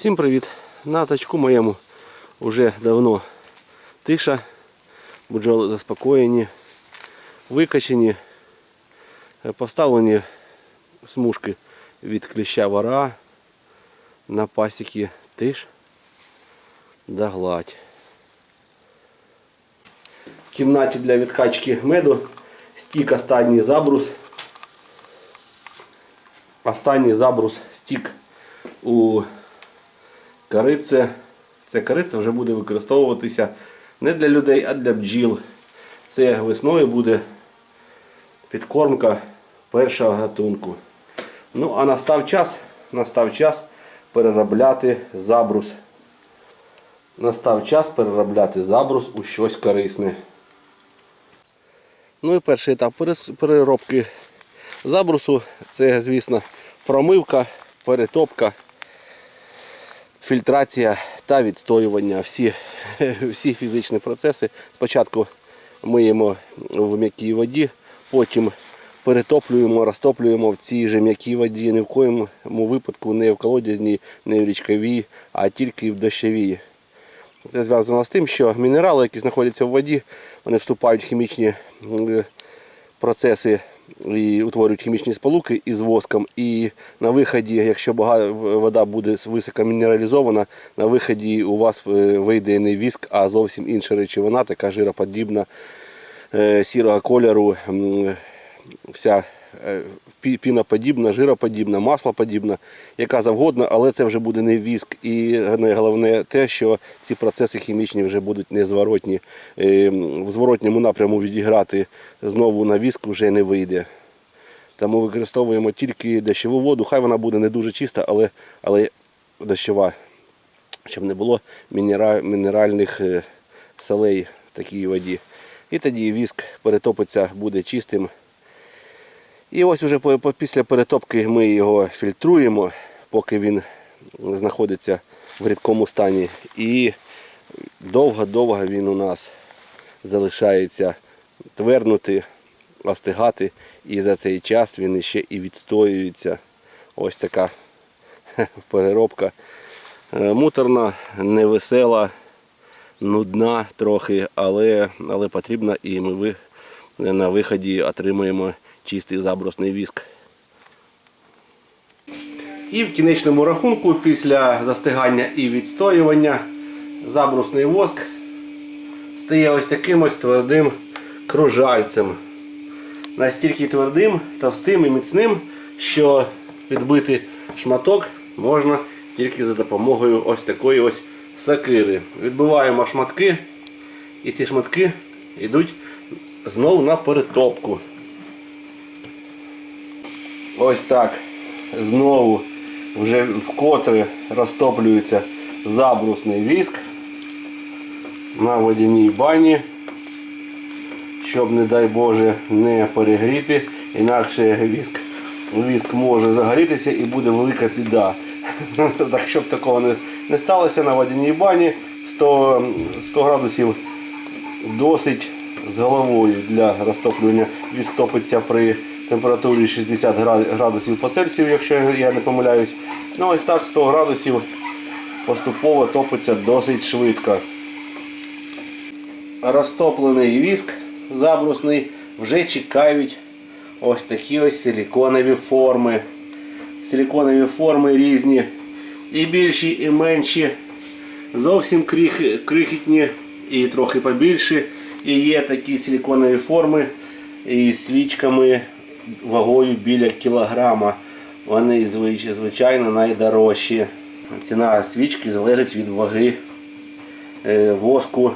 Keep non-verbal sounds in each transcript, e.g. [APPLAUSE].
Всім привіт! На тачку моєму вже давно тиша, бджоли заспокоєні, викачені, е, поставлені смужки від кліща вора на пасіки тиш да гладь. В кімнаті для відкачки меду стік останній забрус. Останній забрус стік у корице. Це кориця вже буде використовуватися не для людей, а для бджіл. Це весною буде підкормка першого гатунку. Ну, а настав час, настав час переробляти забрус. Настав час переробляти забрус у щось корисне. Ну і перший етап переробки забрусу це, звісно, промивка, перетопка, фільтрація та відстоювання. Всі, [LAUGHS] всі фізичні процеси. Спочатку миємо в м'якій воді, потім перетоплюємо, розтоплюємо в цій же м'якій воді. Ні в коєму випадку не в колодязній, не в річковій, а тільки в дощовій. Це зв'язано з тим, що мінерали, які знаходяться в воді, вони вступають в хімічні процеси і утворюють хімічні сполуки із воском. І на виході, якщо багато вода буде високо мінералізована, на виході у вас е, вийде не віск, а зовсім інша речовина, така жироподібна, е, сірого кольору, вся піноподібна, жироподібна, маслоподібна, яка завгодно, але це вже буде не віск. І найголовне те, що ці процеси хімічні вже будуть незворотні. Е, В зворотньому напряму відіграти знову на віск вже не вийде. Тому використовуємо тільки дощову воду. Хай вона буде не дуже чиста, але, але дощова, щоб не було мінеральних е, солей в такій воді. І тоді віск перетопиться, буде чистим. І ось уже після перетопки ми його фільтруємо, поки він знаходиться в рідкому стані. І довго-довго він у нас залишається твернути, остигати. І за цей час він ще і відстоюється. Ось така [LAUGHS] переробка. Е, Муторна, невесела, нудна трохи, але, але потрібна і ми на виході отримуємо чистий забросний віск. І в кінечному рахунку, після застигання і відстоювання, забрусний воск стає ось таким ось твердим кружальцем. Настільки твердим, товстим і міцним, що відбити шматок можна тільки за допомогою ось такої ось сакири. Відбиваємо шматки, і ці шматки йдуть знову на перетопку. Ось так. Знову вже вкотре розтоплюється забрусний віск на водяній бані, щоб, не дай Боже, не перегріти, інакше віск, віск може загорітися і буде велика біда. [LAUGHS] Так, щоб такого не, не сталося на водяній бані 100, 100 градусів досить з головою для розтоплювання. Віск топиться при температурі 60 градусів по Цельсію, якщо я не помиляюсь. Ну ось так 100 градусів поступово топиться досить швидко. Розтоплений віск забрусний вже чекають ось такі ось силіконові форми. Силіконові форми різні. І більші, і менші. Зовсім кріх, крихітні і трохи побільші. І є такі силіконові форми із свічками вагою біля кілограма. Вони звичайно найдорожчі. Ціна свічки залежить від ваги е, воску,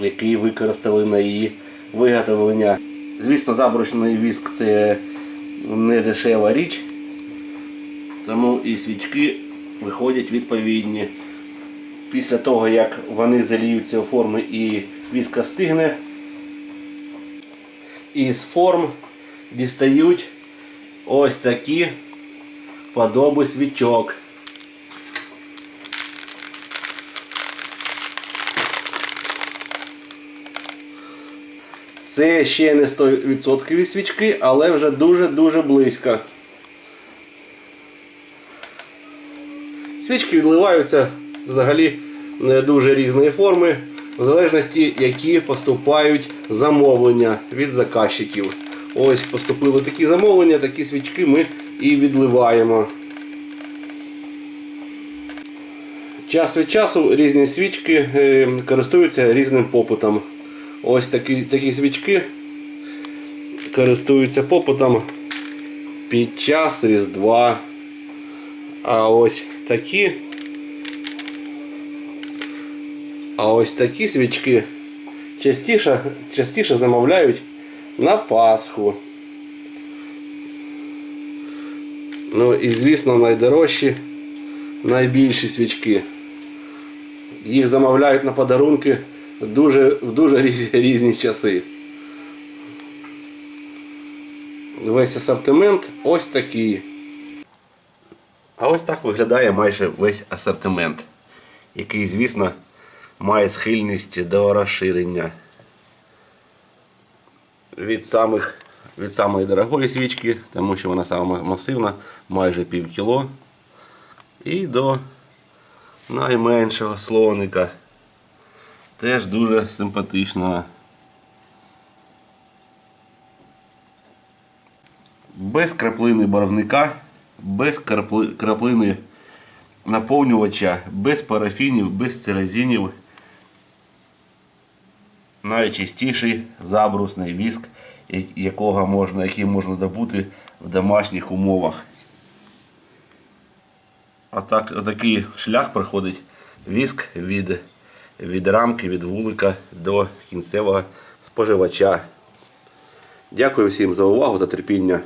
який використали на її виготовлення. Звісно, забручний віск це не дешева річ, тому і свічки виходять відповідні. Після того, як вони заліються у форми і віска стигне, із форм дістають ось такі подоби свічок. Це ще не 100% свічки, але вже дуже-дуже близько. Свічки відливаються взагалі е, дуже різної форми, в залежності, які поступають замовлення від заказчиків. Ось поступили такі замовлення, такі свічки ми і відливаємо. Час від часу різні свічки е, користуються різним попитом. Ось такі, такі свічки користуються попитом під час Різдва. А ось такі. А ось такі свічки частіше, частіше замовляють на Пасху. Ну і звісно найдорожчі, найбільші свічки. Їх замовляють на подарунки дуже, в дуже різ- різні часи. Весь асортимент ось такий. А ось так виглядає майже весь асортимент, який, звісно, має схильність до розширення. Від самих від самої дорогої свічки, тому що вона сама масивна, майже пів кіло, і до найменшого слоника. Теж дуже симпатичного. Без краплини барвника, без крапли- краплини наповнювача, без парафінів, без церезинів. Найчистіший забрусний віск, якого можна, який можна добути в домашніх умовах. А так, отакий шлях проходить віск від, від рамки, від вулика до кінцевого споживача. Дякую всім за увагу та терпіння.